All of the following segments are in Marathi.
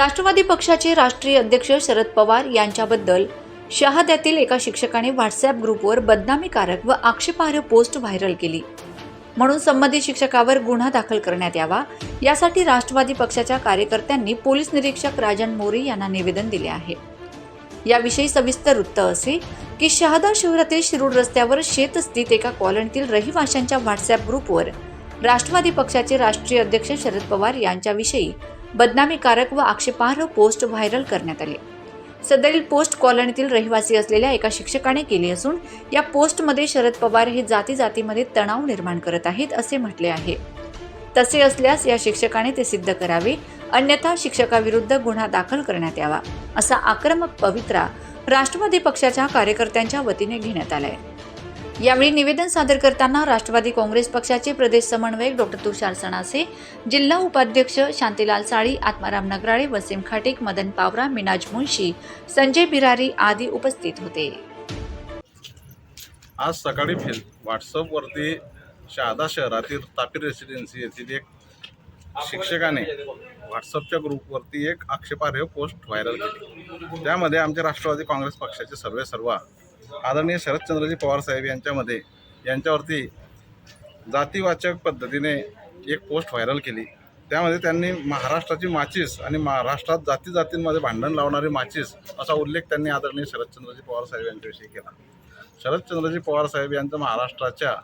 राष्ट्रवादी पक्षाचे राष्ट्रीय अध्यक्ष शरद पवार यांच्याबद्दल शहाद्यातील एका शिक्षकाने व्हॉट्सअप ग्रुपवर बदनामीकारक व आक्षेपार्ह पोस्ट व्हायरल केली. म्हणून संबंधित शिक्षकावर गुन्हा दाखल करण्यात यावा यासाठी राष्ट्रवादी पक्षाच्या कार्यकर्त्यांनी पोलीस निरीक्षक राजन मोरे यांना निवेदन दिले आहे. याविषयी सविस्तर वृत्त असे की शहादा शहरातील शिरूड रस्त्यावर शेतस्थित एका कॉलनीतील रहिवाशांच्या व्हॉट्सअप ग्रुपवर राष्ट्रवादी पक्षाचे राष्ट्रीय अध्यक्ष शरद पवार यांच्याविषयी बदनामीकारक व आक्षेपार्ह पोस्ट व्हायरल करण्यात आले. सदरील पोस्ट कॉलनीतील रहिवासी असलेल्या एका शिक्षकाने केली असून या पोस्टमध्ये शरद पवार हे जाती जातीमध्ये तणाव निर्माण करत आहेत असे म्हटले आहे. तसे असल्यास या शिक्षकाने ते सिद्ध करावे अन्यथा शिक्षकाविरुद्ध गुन्हा दाखल करण्यात यावा असा आक्रमक पवित्रा राष्ट्रवादी पक्षाच्या कार्यकर्त्यांच्या वतीने घेण्यात आलाय. यावेळी निवेदन सादर करताना राष्ट्रवादी काँग्रेस पक्षाचे प्रदेश समन्वयक डॉक्टर तुषार सणासे जिल्हा उपाध्यक्ष शांतीलाल साळी आत्माराम नगराळे वसीम खाटेक मदन पावरा मिनाज मुंशी संजय बिरारी आदी उपस्थित होते. आज सकाळी व्हॉट्सअपवरती शहादा शहरातील तापी रेसिडेन्सी येथील एक शिक्षकाने व्हॉट्सअपच्या ग्रुपवरती एक आक्षेपार्ह पोस्ट व्हायरल केली. त्यामध्ये आमचे राष्ट्रवादी काँग्रेस पक्षाचे सर्वे सर्व आदरणीय शरदचंद्रजी पवार साहेब यांच्यामध्ये यांच्यावरती जातीवाचक पद्धतीने एक पोस्ट व्हायरल केली. त्यामध्ये त्यांनी महाराष्ट्राची माचीस आणि महाराष्ट्रात जाती जातींमध्ये भांडण लावणारी माचीस असा उल्लेख त्यांनी आदरणीय शरदचंद्रजी पवार साहेब यांच्याविषयी केला. शरदचंद्रजी पवार साहेब यांचं महाराष्ट्राच्या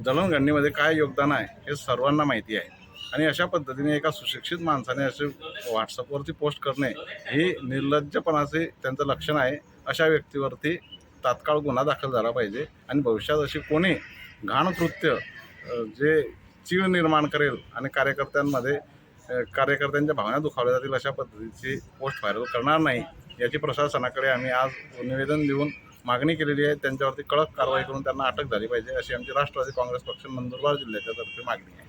दळणघडणीमध्ये काय योगदान आहे हे सर्वांना माहिती आहे. आणि अशा पद्धतीने एका सुशिक्षित माणसाने असे व्हॉट्सअपवरती पोस्ट करणे ही निर्लज्जपणाचे त्यांचं लक्षण आहे अशा व्यक्तीवरती तात्काळ गुन्हा दाखल झाला पाहिजे आणि भविष्यात अशी कोणी घाण कृत्य जे चीव निर्माण करेल आणि कार्यकर्त्यांमध्ये कार्यकर्त्यांच्या भावना दुखावल्या जातील अशा पद्धतीची पोस्ट व्हायरल करणार नाही याची प्रशासनाकडे आम्ही आज निवेदन देऊन मागणी केलेली आहे. त्यांच्यावरती कडक कारवाई करून त्यांना अटक झाली पाहिजे अशी आमची राष्ट्रवादी काँग्रेस पक्ष नंदुरबार जिल्ह्याच्या तर्फे मागणी आहे.